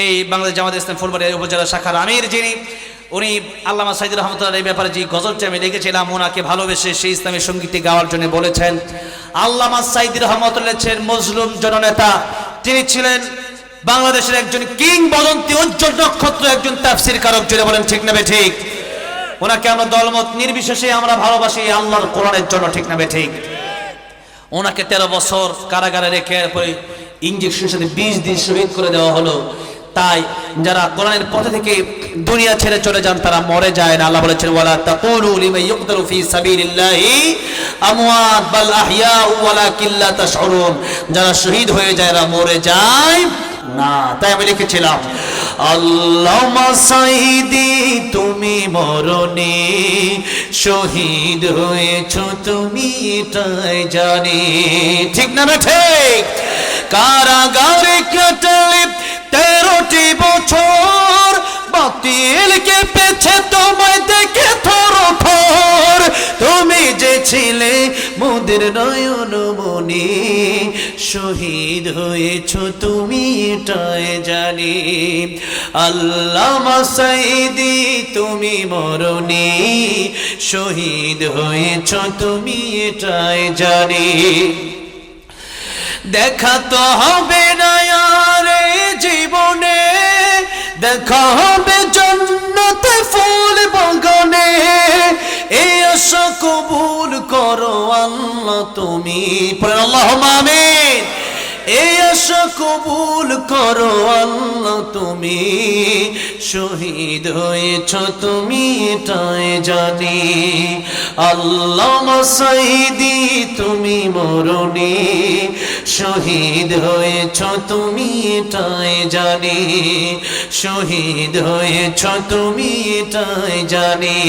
এই বাংলাদেশ জামাত ইসলাম ফুলবাড়ি উপজেলা শাখার আমির যিনি, উনি আল্লামা সাইদুর রহমতুল্লাহ এই ব্যাপারে যে গজলটি আমি লিখেছিলাম ওনাকে ভালোবেসে সেই ইসলামী সঙ্গীতটি গাওয়ার জন্য বলেছেন। আল্লামা সাইদুর রহমতুল্লাহ মজলুম জননেতা। তিনি ছিলেন বাংলাদেশের একজন কিংবদন্তি, উজ্জ্বল নক্ষত্র, একজন তাফসির কারক জুড়ে বলেন, ঠিক নেবে ঠিক? ওনাকে আমরা দলমত নির্বিশেষে আমরা ভালোবাসি, আল্লাহর কোরআনের জন্য ঠিক নেবে ঠিক? ওনাকে তেরো বছর কারাগারে রেখে এরপরে ইঞ্জেকশনের সাথে বিষ দিন শহীদ করে দেওয়া হলো। তাই যারা কোরআনের পথে থেকে দুনিয়া ছেড়ে চলে যান, তারা মরে যায় না। আল্লাহ বলেছেন, ওয়ালা তাকুলু লিমান ইউকতালু ফি সাবিলিল্লাহি আমওয়াত, বাল আহইয়াউ ওয়ালাকিন লা তাশউরুন। যারা শহীদ হয়ে যায়, এরা মরে যায় না। তাই আমি লিখেছিলাম আল্লাহ সাইদি, তুমি মরণে শহীদ হয়েছ তুমি, এটাই জানি। ঠিক না না ঠিক? কারাগারে কাটালে কে তোমায় দেখে থর থর তুমি যে ছিলে মোদের নয়ন মনি, শহীদ হয়েছ তুমি এটাই জানি। আল্লাহ সাইদি তুমি মরণি, শহীদ হয়েছ তুমি এটাই জানি। দেখা তো হবে না জীবনে, দেখা হবে জন্নতে করো আল্লাহ তুমি। আল্লাহ আমিন। এই আশা কবুল করো আল্লাহ তুমি। শহীদ হয়েছ তুমি, এটাই জানি। আল্লাহ সাইদি তুমি মরণি। শহীদ হয়েছ তুমি, এটাই জানি। শহীদ হয়েছ তুমি, এটাই জানি।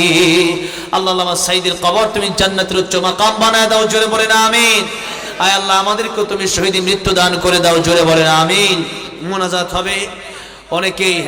আল্লাহ সাইদের কবর, তুমি জান্নাতের উচ্চ মাকাম বানায় দাও, জোরে বলে না আমিন। আয় আল্লাহ, আমাদেরকে তুমি শহীদ মৃত্যু দান করে দাও, জোরে বলে না আমিন। মোনাজাত হবে। অনেকেই